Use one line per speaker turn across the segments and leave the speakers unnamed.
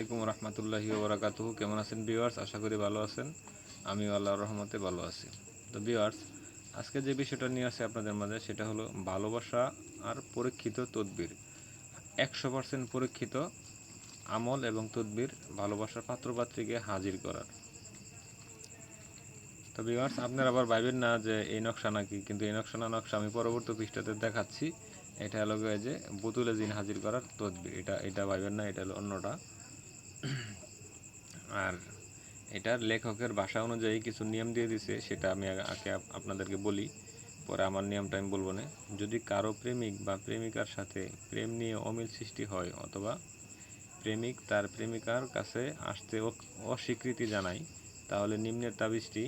আলাইকুম রহমতুল্লাহি ওবরাকাতুহ কেমন আছেন ভিউয়ার্স আশা করি ভালো আছেন। আমি আল্লাহর রহমতে ভালো আছি। তো ভিউয়ার্স আজকে যে বিষয়টা নিয়ে আসে আপনাদের মাঝে, সেটা হলো ভালোবাসা আর পরীক্ষিত তদবির। একশো পার্সেন্ট পরীক্ষিত আমল এবং তদবির ভালোবাসার পাত্রপাত্রীকে হাজির করার। তো ভিউয়ার্স আপনারা আবার ভাইবেন না যে এই নকশা নাকি, কিন্তু এই নকশা না নকশা আমি পরবর্তী পৃষ্ঠাতে দেখাচ্ছি। এটা হলো যে বোতুলে জিন হাজির করার তদবির। এটা এটা ভাইবেন না, এটা হলো অন্যটা। আর এটার লেখকের ভাষা অনুযায়ী কিছু নিয়ম দিয়ে দিছে, সেটা আমি আগে আপনাদেরকে বলি, পরে আমার নিয়মটা আমি বলব না। যদি কারও প্রেমিক বা প্রেমিকার সাথে প্রেম নিয়ে অমিল সৃষ্টি হয় অথবা প্রেমিক তার প্রেমিকার কাছে আসতে অস্বীকৃতি জানায়, তাহলে নিম্নের তাবিজটি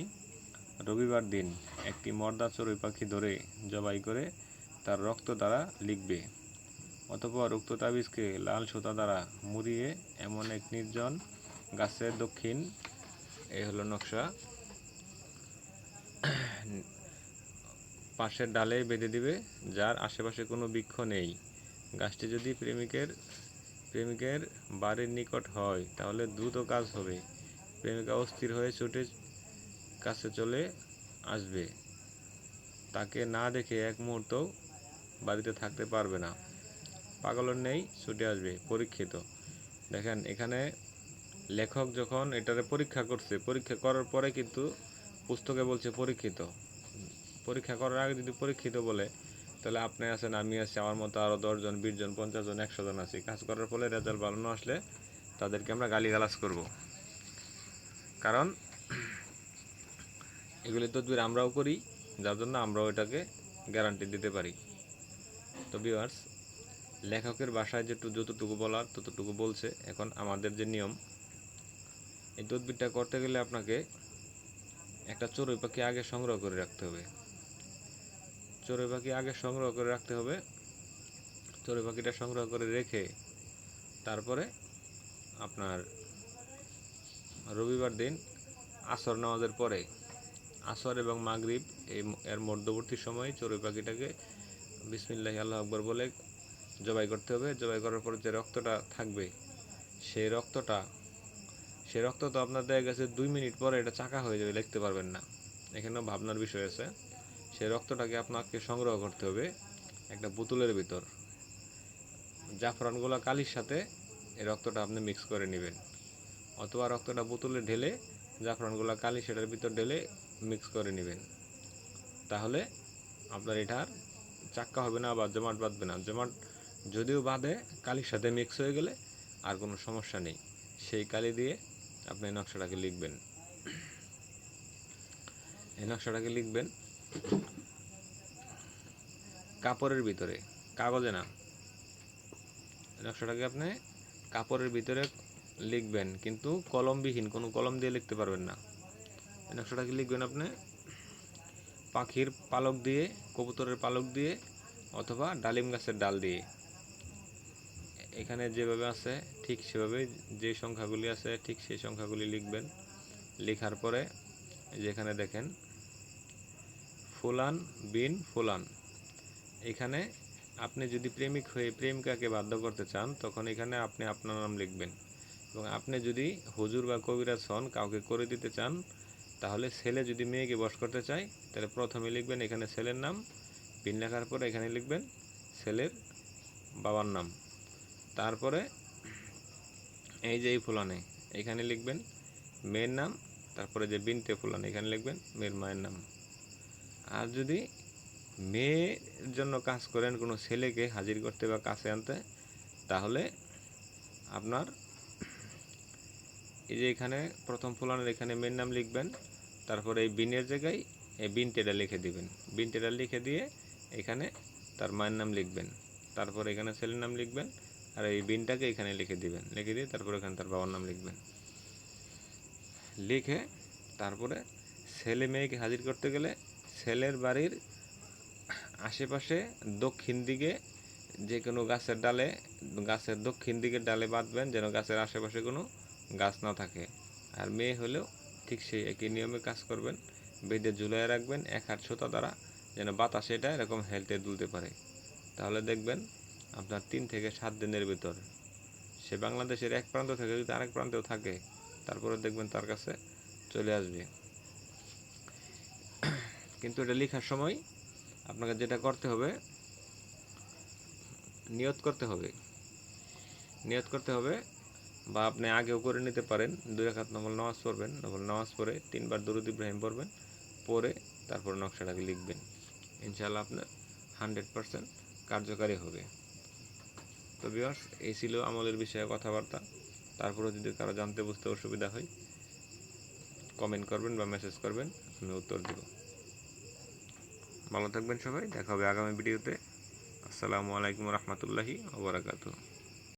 রবিবার দিন একটি মর্দা চড়ুই পাখি ধরে জবাই করে তার রক্ত দ্বারা লিখবে। অতপর উক্ত তাবিজকে লাল সুতা দ্বারা মুড়িয়ে এমন এক নির্জন গাছের দক্ষিণ এই হলো নকশা, পাশের ডালে বেঁধে দিবে, যার আশেপাশে কোনো বৃক্ষ নেই। গাছটি যদি প্রেমিকের প্রেমিকের বাড়ির নিকট হয়, তাহলে দ্রুত কাজ হবে। প্রেমিকা অস্থির হয়ে ছুটে কাছে চলে আসবে। তাকে না দেখে এক মুহূর্ত বাড়িতে থাকতে পারবে না। পাগলের নেই, ছুটে আসবে, পরীক্ষিত। দেখেন, এখানে লেখক যখন এটারে পরীক্ষা করছে, পরীক্ষা করার পরে কিন্তু পুস্তকে বলছে পরীক্ষিত। পরীক্ষা করার আগে যদি পরীক্ষিত বলে, তাহলে আপনি আছেন, আমি আছি, আমার মতো আরও দশজন বিশ জন পঞ্চাশ জন একশো জন আছি। কাজ করার ফলে রেজাল্ট ভালো না আসলে তাদেরকে আমরা গালিগালাজ করব। কারণ এগুলি তদবির আমরাও করি, যার জন্য আমরাও এটাকে গ্যারান্টি দিতে পারি। তো ভিউয়ার্স লেখকের বাসায় যেটু যতটুকু বলার ততটুকু বলছে। এখন আমাদের যে নিয়ম, এই তদবিরটা করতে গেলে আপনাকে একটা চড়ুই পাখি আগে সংগ্রহ করে রাখতে হবে। চড়ুই পাখি আগে সংগ্রহ করে রাখতে হবে। চড়ুই পাখিটা সংগ্রহ করে রেখে তারপরে আপনার রবিবার দিন আসর নামাজের পরে আসর এবং মাগরিব এই এর মধ্যবর্তী সময়ে চড়ুই পাখিটাকে বিসমিল্লাহ আল্লাহ আকবর বলে জবাই করতে হবে। জবাই করার পর যে রক্তটা থাকবে, সেই রক্তটা, সেই রক্ত তো আপনার দেখা গেছে দুই মিনিট পরে এটা চাকা হয়ে যাবে, লিখতে পারবেন না। এখানেও ভাবনার বিষয় আছে। সেই রক্তটাকে আপনাকে সংগ্রহ করতে হবে একটা বোতলের ভিতর। জাফরানগুলা কালির সাথে এই রক্তটা আপনি মিক্স করে নেবেন। অথবা রক্তটা বোতলে ঢেলে, জাফরানগুলা কালি সেটার ভিতর ঢেলে মিক্স করে নেবেন। তাহলে আপনার এটার চাক্কা হবে না বা জমাট বাঁধবে না। জমাট যদিও বাঁধে কালির সাথে মিক্স হয়ে গেলে আর কোনো সমস্যা নেই। সেই কালি দিয়ে আপনি নকশাটাকে লিখবেন। এই নকশাটাকে লিখবেন কাপড়ের ভিতরে, কাগজে না। নকশাটাকে আপনি কাপড়ের ভিতরে লিখবেন, কিন্তু কলমবিহীন, কোনো কলম দিয়ে লিখতে পারবেন না। নকশাটাকে লিখবেন আপনি পাখির পালক দিয়ে, কবুতরের পালক দিয়ে, অথবা ডালিম গাছের ডাল দিয়ে। এখানে যেভাবে আছে, ঠিক সেভাবে যে সংখ্যাগুলি আছে, ঠিক সেই সংখ্যাগুলি লিখবেন। লেখার পরে যেখানে দেখেন, ফুলান বিন ফুলান। এখানে আপনি যদি প্রেমিক হয়ে প্রেমিকাকে বাধ্য করতে চান, তখন এখানে আপনি আপনার নাম লিখবেন। এবং আপনি যদি হুজুর বা কবিরাজ হন, কাউকে করে দিতে চান, তাহলে ছেলে যদি মেয়েকে বশ করতে চায়, তাহলে প্রথমে লিখবেন এখানে ছেলের নাম পিন লেখার পরে এখানে লিখবেন ছেলের বাবার নাম। তারপরে এই যে এই ফুলানে, এখানে লিখবেন মেয়ের নাম, তারপরে যে বিনতে ফুলানে, এখানে লিখবেন মেয়ের মায়ের নাম। আর যদি মেয়ের জন্য কাজ করেন কোনো ছেলেকে হাজির করতে বা কাছে আনতে, তাহলে আপনার এই যে এখানে প্রথম ফুলানের এখানে মেয়ের নাম লিখবেন, তারপরে এই বিনের জায়গায় এই বিনটেটা লিখে দিবেন। বিনটেটা লিখে দিয়ে এখানে তার মায়ের নাম লিখবেন। তারপর এখানে ছেলের নাম লিখবেন আর এই বিনটাকে এখানে লিখে দিবেন। লিখে দিয়ে তারপর এখানে তার বাবার নাম লিখবেন। লিখে তারপরে ছেলে মেয়েকে হাজির করতে গেলে ছেলের বাড়ির আশেপাশে দক্ষিণ দিকে যে কোনো গাছের ডালে, গাছের দক্ষিণ দিকের ডালে বাঁধবেন যেন গাছের আশেপাশে কোনো গাছ না থাকে। আর মেয়ে হলেও ঠিক সেই একই নিয়মে কাজ করবেন। বেঁধে ঝুলিয়ে রাখবেন, এক হাত সুতা দ্বারা যেন বাতাস এটা এরকম হেলতে দুলতে পারে। তাহলে দেখবেন আপনার তিন থেকে সাত দিনের ভিতর। সে বাংলাদেশের এক প্রান্ত থেকে যদি আরেক প্রান্তেও থাকে, তারপরে দেখবেন তার কাছে চলে আসবে। কিন্তু এটা লেখার সময় আপনাকে যেটা করতে হবে, নিয়ত করতে হবে। নিয়ত করতে হবে বা আপনি আগেও করে নিতে পারেন, দুই রাকাত নফল নামাজ পড়বেন নফল নামাজ পড়ে তিনবার দরুদ ইব্রাহিম পড়বেন পরে তারপর নকশাটাকে লিখবেন। ইনশাল্লাহ আপনার হান্ড্রেড পারসেন্ট কার্যকারী হবে। তো বিয়ার্স এই ছিল আমলের বিষয়ে কথাবার্তা। তারপরে যদি কারও জানতে, বুঝতে অসুবিধা হয় কমেন্ট করবেন বা মেসেজ করবেন, আমি উত্তর দেব। ভালো থাকবেন সবাই, দেখা হবে আগামী ভিডিওতে আসসালামু আলাইকুম রহমতুল্লাহি ওবরাকাতু